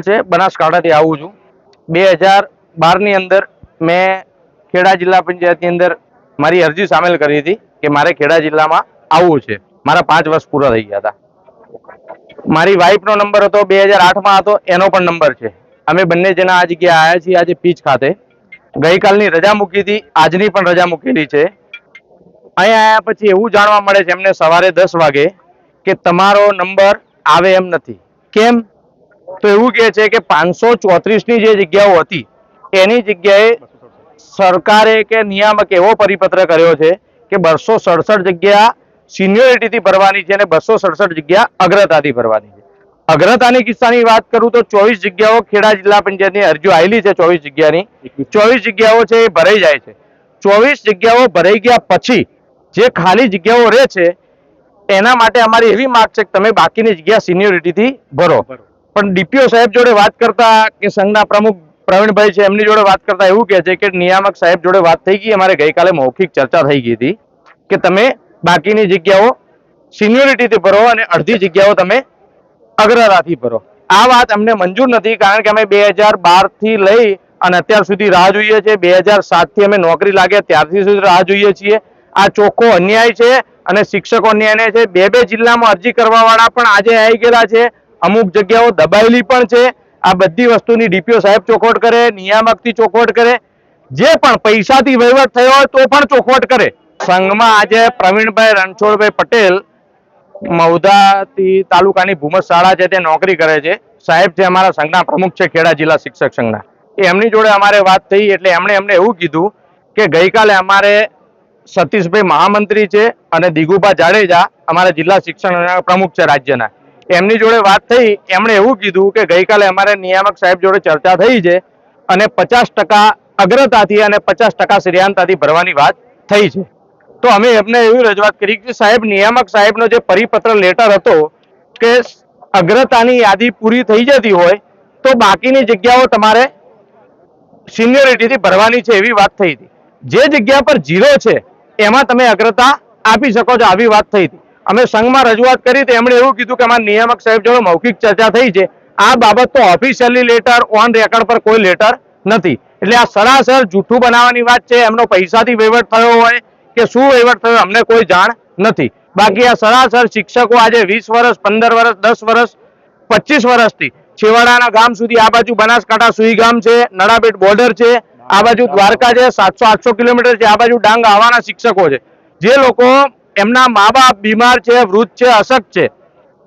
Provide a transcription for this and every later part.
છે, બનાસકાંઠાથી આવું છું. બે હજાર અંદર મેં ખેડા જિલ્લા પંચાયતની અંદર મારી અરજી સામેલ કરી હતી કે મારે ખેડા જિલ્લામાં આવવું છે. મારા પાંચ વર્ષ પૂરા થઈ ગયા હતા. મારી વાઇફનો નંબર હતો, બે હજાર હતો, એનો પણ નંબર છે. અમે બંને જણા આ જગ્યાએ આવ્યા છીએ, આજે પીચ ખાતે. ગઈકાલની રજા મૂકી હતી આજની પણ રજા મૂકેલી છે. અહીંયા આવ્યા પછી એવું જાણવા મળે છે એમને સવારે દસ વાગે કે તમારો નંબર આવે એમ નથી. કેમ? તો એવું કહે છે કે પાંચસો ચોત્રીસની જે જગ્યાઓ હતી, એની જગ્યાએ સરકારે કે નિયામક એવો પરિપત્ર કર્યો છે કે બસો સડસઠ જગ્યા સિનિયોરિટીથી ભરવાની છે અને બસો સડસઠ જગ્યા અગ્રતાથી ભરવાની છે. અગ્રતાની કિસ્સાની વાત કરું તો ચોવીસ જગ્યાઓ ખેડા જિલ્લા પંચાયતની અરજીઓ આવેલી છે ચોવીસ જગ્યાની. ચોવીસ જગ્યાઓ છે એ ભરાઈ જાય છે. ચોવીસ જગ્યાઓ ભરાઈ ગયા પછી જે ખાલી જગ્યાઓ રહે છે, એના માટે અમારી એવી માગ છે કે તમે બાકીની જગ્યા સિનિયોરિટીથી ભરો. પણ ડીપીઓ સાહેબ જોડે વાત કરતા કે સંઘના પ્રમુખ પ્રવીણભાઈ છે, એમની જોડે વાત કરતા એવું કહે છે કે નિયામક સાહેબ જોડે વાત થઈ ગઈ, અમારે ગઈકાલે મૌખિક ચર્ચા થઈ ગઈ હતી કે તમે બાકીની જગ્યાઓ સિનિયોરિટીથી ભરો અને અડધી જગ્યાઓ તમે અગ્રરાથી ભરો. આ વાત અમને મંજૂર નથી કારણ કે અમે બે હજારથી લઈ અને અત્યાર સુધી રાહ જોઈએ છીએ બે હજારથી અમે નોકરી લાગ્યા, ત્યારથી સુધી રાહ જોઈએ છીએ. આ ચોખ્ખો અન્યાય છે અને શિક્ષકો અન્યાય છે. બે બે જિલ્લામાં અરજી કરવાવાળા પણ આજે આવી ગયેલા છે. અમુક જગ્યાઓ દબાયેલી પણ છે. આ બધી વસ્તુની ડીપીઓ સાહેબ ચોખવટ કરે, નિયામકથી ચોખવટ કરે. જે પણ પૈસાથી વહીવટ થયો હોય તો પણ ચોખવટ કરે. સંઘમાં આજે પ્રવીણભાઈ રણછોડભાઈ પટેલ મૌધાથી તાલુકાની ભૂમત શાળા છે તે નોકરી કરે છે. સાહેબ છે અમારા સંઘના પ્રમુખ છે ખેડા જિલ્લા શિક્ષક સંઘના. એમની જોડે અમારે વાત થઈ એટલે એમણે એમને એવું કીધું કે ગઈકાલે અમારે સતીશભાઈ મહામંત્રી છે અને દિગુભા જાડેજા અમારા જિલ્લા શિક્ષણ પ્રમુખ છે રાજ્યના. એમની જોડે વાત થઈ, એમણે એવું કીધું કે ગઈકાલે અમારે નિયામક સાહેબ જોડે ચર્ચા થઈ છે અને પચાસ ટકા અગ્રતાથી અને પચાસ ટકા શ્રેયાંતાથી ભરવાની વાત થઈ છે. તો અમે એમને એવી રજૂઆત કરી કે સાહેબ, નિયામક સાહેબનો જે પરિપત્ર લેટર હતો કે અગ્રતાની યાદી પૂરી થઈ જતી હોય, તો બાકીની જગ્યાઓ તમારે સિનિયોરિટીથી ભરવાની છે એવી વાત થઈ હતી. જે જગ્યા પર ઝીરો છે, એમાં તમે અગ્રતા આપી શકો છો, આવી વાત થઈ હતી. અમે સંઘમાં રજૂઆત કરી તો એમણે એવું કીધું કે અમારા નિયામક સાહેબ જોડે મૌખિક ચર્ચા થઈ છે. આ બાબત તો ઓફિશિયલી લેટર ઓન રેકોર્ડ પર કોઈ લેટર નથી. એટલે આ સરાસર જૂઠું બનાવવાની વાત છે, એમનો પૈસાથી વહીવટ થયો હોય કે શું વહીવટ થયો અમને કોઈ જાણ નથી. બાકી આ સરાસર શિક્ષકો આજે વીસ વર્ષ, પંદર વર્ષ, દસ વર્ષ, પચીસ વર્ષથી છેવાડાના ગામ સુધી આ બાજુ બનાસકાંઠા સુઈ ગામ છે, નડાબેટ બોર્ડર છે, આ બાજુ દ્વારકા છે, સાતસો આઠસો કિલોમીટર છે, આ બાજુ ડાંગ આવવાના શિક્ષકો છે. જે લોકો એમના મા બાપ બીમાર છે વૃદ્ધ છે અશક્ત છે.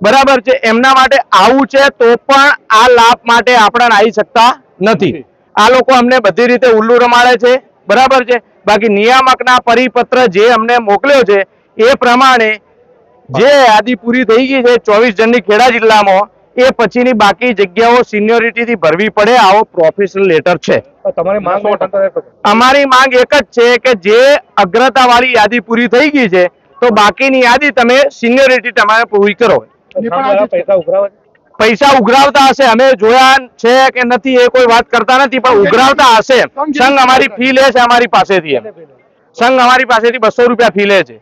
બરાબર છે? એમના માટે આવું છે તો પણ આ લાભ માટે આપણા આવી શકતા નથી. આ લોકો અમને બધી રીતે ઉલ્લુ રમાડે છે. બરાબર છે? બાકી નિયામકના પરિપત્ર જે અમને મોકલ્યો છે એ પ્રમાણે જે યાદી પૂરી થઈ ગઈ છે ચોવીસ જણની ખેડા જિલ્લામાં એ પછીની બાકી જગ્યાઓ સિનિયોરિટીથી ભરવી પડે આવો પ્રોફેશનલ લેટર છે. તમારી અમારી માંગ એક જ છે કે જે અગ્રતાવાળી યાદી પૂરી થઈ ગઈ છે તો બાકીની યાદી તમે સિનિયોરિટી તમારે પૂરી કરો. પૈસા ઉઘરાવે છે? પૈસા ઉઘરાવતા હશે અમે જોયા છે કે નથી એ કોઈ વાત કરતા નથી પણ ઉઘરાવતા હશે. સંઘ અમારી ફી લે છે અમારી પાસેથી એમ. સંઘ અમારી પાસેથી બસો રૂપિયા ફી લે છે.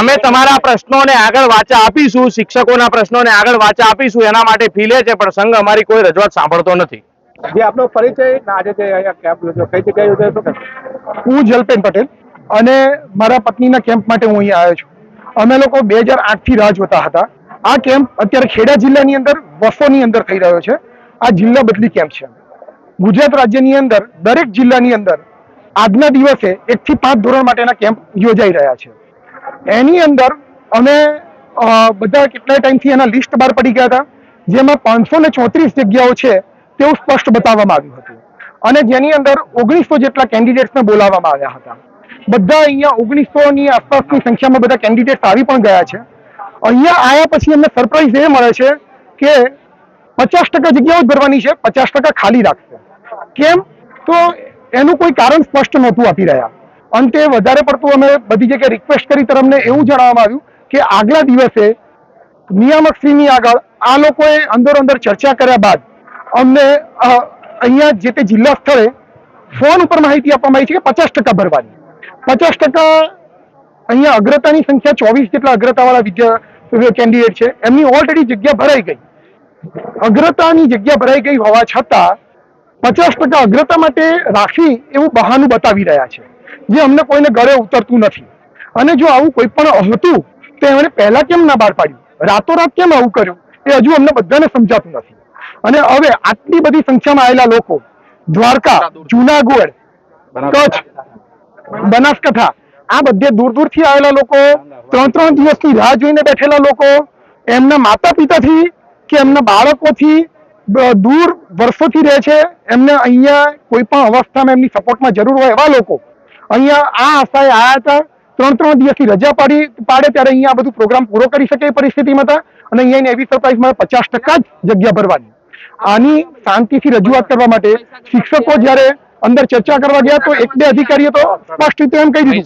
અમે તમારા પ્રશ્નોને આગળ વાચા આપીશું શિક્ષકોના પ્રશ્નોને આગળ વાચા આપીશું એના માટે ફી લે છે પણ સંઘ અમારી કોઈ રજૂઆત સાંભળતો નથી. જે આપનો પરિચય આજે જે કેમ્પ કઈ જગ્યાએ હું જલપેન પટેલ. અને મારા પત્નીના કેમ્પ માટે હું અહીંયા આવ્યો છું. અમે લોકો બે હજાર આઠથી રાહ જોતા હતા. આ કેમ્પ અત્યારે ખેડા જિલ્લાની અંદર વસોની અંદર થઈ રહ્યો છે. આ જિલ્લા બદલી કેમ્પ છે? ગુજરાત રાજ્યની અંદર, દરેક જિલ્લાની અંદર આજના દિવસે એકથી પાંચ ધોરણ માટેના કેમ્પ યોજાઈ રહ્યા છે. એની અંદર અમે બધા કેટલાય ટાઈમથી એના લિસ્ટ બહાર પડી ગયા હતા, જેમાં પાંચસો ને ચોત્રીસ જગ્યાઓ છે તેવું સ્પષ્ટ બતાવવામાં આવ્યું હતું. અને જેની અંદર ઓગણીસો જેટલા કેન્ડિડેટ્સને બોલાવવામાં આવ્યા હતા. બધા અહીંયા ઓગણીસો ની આસપાસની સંખ્યામાં બધા કેન્ડિડેટ્સ આવી પણ ગયા છે. અહીંયા આવ્યા પછી અમને સરપ્રાઈઝ એ મળે છે કે પચાસ ટકા જગ્યાઓ જ ભરવાની છે, પચાસ ટકા ખાલી રાખશે. કેમ? તો એનું કોઈ કારણ સ્પષ્ટ નહોતું આપી રહ્યા. અંતે વધારે પડતું અમે બધી જગ્યાએ રિક્વેસ્ટ કરી ત્યારે અમને એવું જણાવવામાં આવ્યું કે આગલા દિવસે નિયામક શ્રીની આગળ આ લોકોએ અંદર અંદર ચર્ચા કર્યા બાદ અમને અહીંયા જે તે જિલ્લા સ્થળે ફોન ઉપર માહિતી આપવામાં આવી છે કે પચાસ ટકા ભરવાની. પચાસ ટકા અહીંયા અગ્રતાની સંખ્યા ચોવીસ જેટલા અગ્રતાવાળા વિદ્યા કેન્ડિડેટ છે. એમની ઓલરેડી જગ્યા ભરાઈ ગઈ. અગ્રતાની જગ્યા ભરાઈ ગઈ હોવા છતાં પચાસ ટકા અગ્રતા માટે રાખી એવું બહાનું બતાવી રહ્યા છે. જે અમને કોઈને ગળે ઉતરતું નથી. અને જો આવું કોઈ પણ હતું, તો એમણે પહેલા કેમ ના બહાર પાડ્યું? રાતોરાત કેમ આવું કર્યું? એ હજુ અમને બધાને સમજાતું નથી. અને હવે આટલી બધી સંખ્યામાં આવેલા લોકો, દ્વારકા, જુનાગઢ, કચ્છ બનાસકાંઠા. આ બધે દૂર દૂરથી આવેલા લોકો, ત્રણ ત્રણ દિવસની રાહ જોઈને બેઠેલા લોકો, એમના માતા પિતાથી કે એમના બાળકોથી દૂર વર્ષોથી રહે છે, એમને અહીંયા કોઈ પણ અવસ્થામાં એમની સપોર્ટમાં જરૂર હોય એવા લોકો. અહીંયા આ આશાએ આયા હતા, ત્રણ ત્રણ દિવસની રજા પાડી, પાડે ત્યારે અહીંયા બધું પ્રોગ્રામ પૂરો કરી શકે પરિસ્થિતિમાં હતા, અને અહીંયા એવી સરપ્રાઇઝમાં પચાસ ટકા જ જગ્યા ભરવાની. આની શાંતિથી રજૂઆત કરવા માટે શિક્ષકો જ્યારે અંદર ચર્ચા કરવા ગયા તો એક બે અધિકારીઓ તો સ્પષ્ટ રીતે એમ કહી દીધું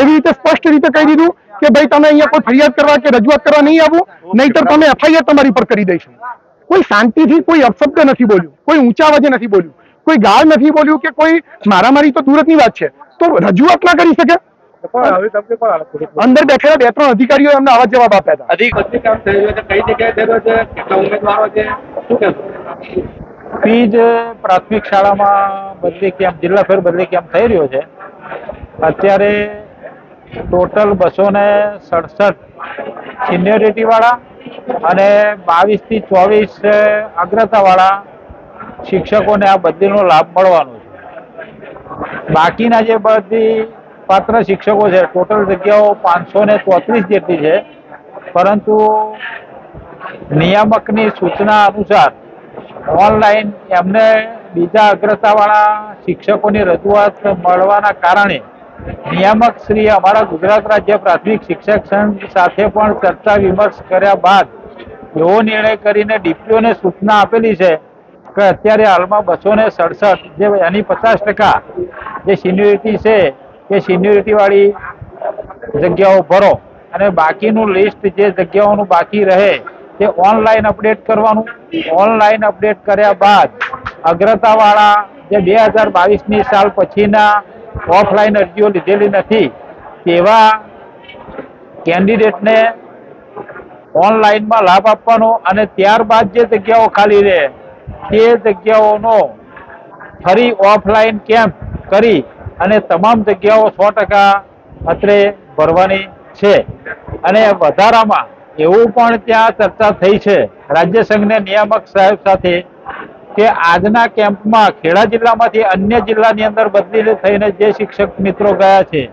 એવી રીતે સ્પષ્ટ રીતે કહી દીધું કે ભાઈ તમે અહીંયા કોઈ ફરિયાદ કરવા કે રજૂઆત કરવા નહીં આવો નહીતર તમે એફઆઈઆર તમારી પર કરી દઈશું. કોઈ શાંતિથી કોઈ અપશબ્દ નથી બોલ્યું કોઈ ઊંચા અવાજે નથી બોલ્યું કોઈ ગાળ નથી બોલ્યું કે કોઈ મારામારી તો દૂરતની વાત છે. તો રજૂઆત ના કરી શકે? અંદર બેઠેલા બે ત્રણ અધિકારીઓ એમને આવા જવાબ આપ્યા હતા. કામ કહેશો પીજ પ્રાથમિક શાળામાં બદલી કેમ્પ જિલ્લા ફેર બદલી કેમ્પ થઈ રહ્યો છે, અત્યારે ટોટલ બસો ને સડસઠ સિનિયોરિટી વાળા અને બાવીસથી ચોવીસ અગ્રતા વાળા શિક્ષકોને આ બદલીનો લાભ મળવાનો છે. બાકીના જે બધી પાત્ર શિક્ષકો છે, ટોટલ જગ્યાઓ પાંચસો ને ચોત્રીસ જેટલી છે, પરંતુ નિયામકની સૂચના અનુસાર ઓનલાઈન એમને બીજા અગ્રતાવાળા શિક્ષકોની રજૂઆત મળવાના કારણે નિયામક શ્રી અમારા ગુજરાત રાજ્ય પ્રાથમિક શિક્ષક સંઘ સાથે પણ ચર્ચા વિમર્શ કર્યા બાદ એવો નિર્ણય કરીને ડીપીઓને સૂચના આપેલી છે કે અત્યારે હાલમાં બસો ને સડસઠ જે એની પચાસ ટકા જે સિન્યુરિટી છે એ સિન્યુરિટી વાળી જગ્યાઓ ભરો અને બાકીનું લિસ્ટ જે જગ્યાઓનું બાકી રહે તે ઓનલાઈન અપડેટ કરવાનું. ઓનલાઈન અપડેટ કર્યા બાદ અગ્રતાવાળા જે બે હજાર બાવીસની સાલ પછીના ઓફલાઈન અરજીઓ લીધેલી નથી, તેવા કેન્ડિડેટને ઓનલાઈનમાં લાભ આપવાનો અને ત્યારબાદ જે જગ્યાઓ ખાલી રહે, તે જગ્યાઓનો ફરી ઓફલાઈન કેમ્પ કરી અને તમામ જગ્યાઓ સો ટકા અત્રે ભરવાની છે. અને વધારામાં એવું પણ ત્યાં ચર્ચા થઈ છે, રાજ્ય સંઘના નિયામક સાહેબ સાથે, કે આજના કેમ્પમાં ખેડા જિલ્લામાંથી અન્ય જિલ્લાની અંદર બદલી થઈને જે શિક્ષક મિત્રો ગયા છે,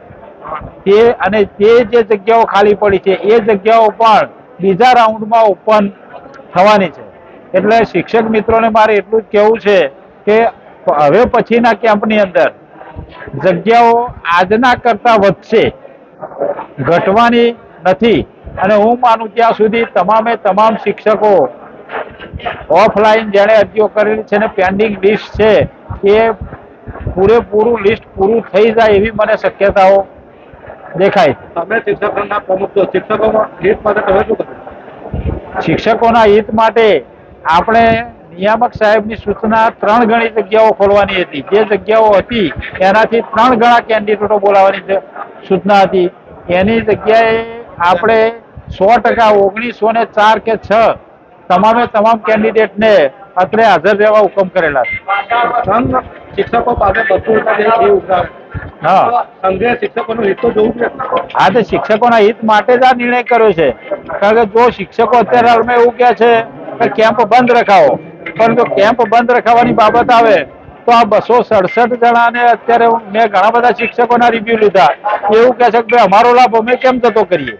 તે અને તે જે જગ્યાઓ ખાલી પડી છે, એ જગ્યાઓ પણ બીજા રાઉન્ડમાં ઓપન થવાની છે. એટલે શિક્ષક મિત્રોને મારે એટલું જ કહેવું છે કે હવે પછીના કેમ્પની અંદર જગ્યાઓ આજના કરતા વધશે, ઘટવાની નથી. અને હું માનું ત્યાં સુધી તમામે તમામ શિક્ષકો ઓફલાઈન જેણે અરજીઓ કરેલી છે ને પેન્ડિંગ લિસ્ટ છે એ પૂરેપૂરું લિસ્ટ પૂરું થઈ જાય એવી મને શક્યતાઓ દેખાય. તમે શિક્ષકોના પ્રમુખ છો. શિક્ષકોમાં હિત માટે તમે શું કરો? શિક્ષકોના હિત માટે આપણે નિયામક સાહેબની સૂચના ત્રણ ગણી જગ્યાઓ ખોલવાની હતી. જે જગ્યાઓ હતી એનાથી ત્રણ ગણા કેન્ડિડેટો બોલાવવાની સૂચના હતી. એની જગ્યાએ આપણે સો ટકા ઓગણીસો ને ચાર કે છ તમામે તમામ કેન્ડિડેટને અત્રે હાજર રહેવા હુકમ કરેલા છે. શિક્ષકો પાસે હા. સંઘે શિક્ષકોનું હિત તો શિક્ષકોના હિત માટે જ આ નિર્ણય કર્યો છે. કારણ કે જો શિક્ષકો અત્યારે હાલમાં એવું કહે છે કે કેમ્પ બંધ રખાવો. પણ જો કેમ્પ બંધ રખાવાની બાબત આવે તો આ બસો સડસઠ જણાને અત્યારે મેં ઘણા બધા શિક્ષકોના રિવ્યુ લીધા. એવું કહે છે કે ભાઈ અમારો લાભ અમે કેમ જતો કરીએ?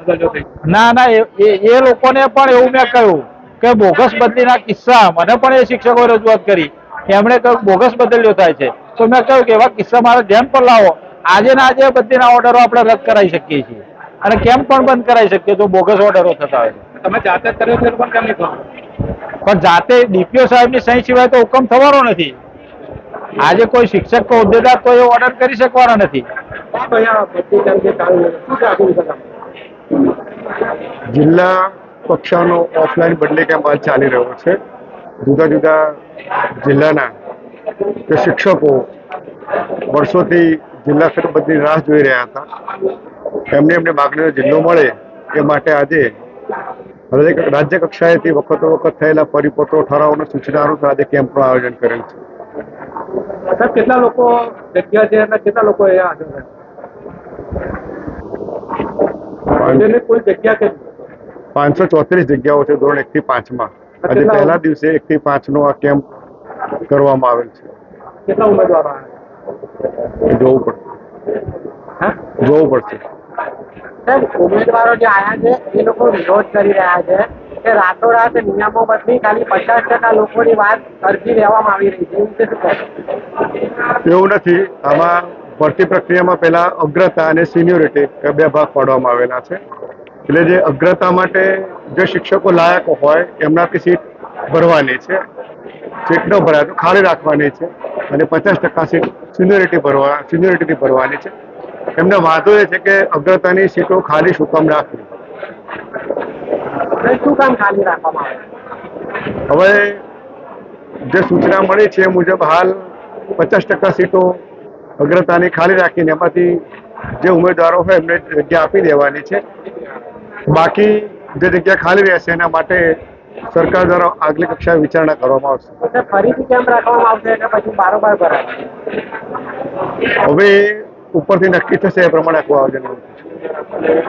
બદલ્યો ના ના એ લોકોને પણ એવું મેં કહ્યું કે બોગસ બદલીના કિસ્સા મને પણ એ શિક્ષકોએ રજૂઆત કરી. એમણે કહ્યું બોગસ બદલીઓ થાય છે. તો મેં કહ્યું કે એવા કિસ્સા મારે ધ્યાન પર લાવો. આજે ને આજે બદલીના ઓર્ડરો આપણે રદ કરાવી શકીએ છીએ. અને કેમ પણ બંધ કરાવી શકીએ તો બોગસ ઓર્ડરો થતા હોય તમે જાતે કર્યો છે એ કેમ નહીં પણ જાતે ડીપીઓ સાહેબની સહી સિવાય તો હુકમ થવાનો નથી. આજે કોઈ શિક્ષક કે હોદ્દેદાર તો એ ઓર્ડર કરી શકવાનો નથી. જિલ્લા કક્ષાનો ઓફલાઈન બદલી કેમ્પ હાલ ચાલી રહ્યો છે. જુદા જુદા જિલ્લાના જે શિક્ષકો વર્ષોથી જિલ્લા ફેરબદલી રાહ જોઈ રહ્યા હતા. એમને એમને માગણીનો જિલ્લો મળે એ માટે આજે રાજ્ય કક્ષાએથી વખતો વખત થયેલા પરિપત્રો ઠરાવ સૂચનાનું સૂચના અનુસાર આજે કેમ્પનું આયોજન કરેલ છે. સાહેબ કેટલા લોકો જગ્યા છે અને કેટલા લોકો અહીંયા હાજર છે? કુલ જગ્યા કેટલી પાંચસો ચોત્રીસ જગ્યાઓ છે ધોરણ એક થી પાંચમાં આજે પહેલા દિવસે એક થી પાંચ નો આ કેમ્પ કરવામાં આવેલ છે. કેટલા ઉમેદવારો જોવું પડશે. હા? જોવું પડશે. ઉમેદવારો જે આયા છે એ લોકો વિરોધ કરી રહ્યા છે. કે રાતોરાત નિયમો બદલી ખાલી પચાસ ટકા લોકોની વાત અરજી લેવામાં આવી રહી છે. એવું શું એવું નથી. આમાં ભરતી પ્રક્રિયામાં પહેલા અગ્રતા અને સિનિયોરિટી બે ભાગ પાડવામાં આવેલા છે. એટલે જે અગ્રતા માટે જે શિક્ષકો લાયક હોય એમનાથી સીટ ભરવાની છે. સીટ ન ભરાય તો ખાલી રાખવાની છે. અને પચાસ ટકા સીટ સિનિયોરિટી ભરવા સિનિયોરિટીથી ભરવાની છે. એમનો વાંધો એ છે કે અગ્રતાની સીટો ખાલી શું કામ રાખવી? શું કામ ખાલી રાખવામાં આવે હવે જે સૂચના મળી છે મુજબ હાલ પચાસ ટકા સીટો અગ્રતાની ખાલી રાખીને એમાંથી જે ઉમેદવારો હોય એમને જગ્યા આપી દેવાની છે. બાકી જે જગ્યા ખાલી રહેશે એના માટે સરકાર દ્વારા આગલી કક્ષાએ વિચારણા કરવામાં આવશે. ફરીથી કેમ રાખવામાં આવશે કે પછી બારોબાર ભરાય હવે ઉપરથી નક્કી થશે એ પ્રમાણે આખું આયોજન. થશે.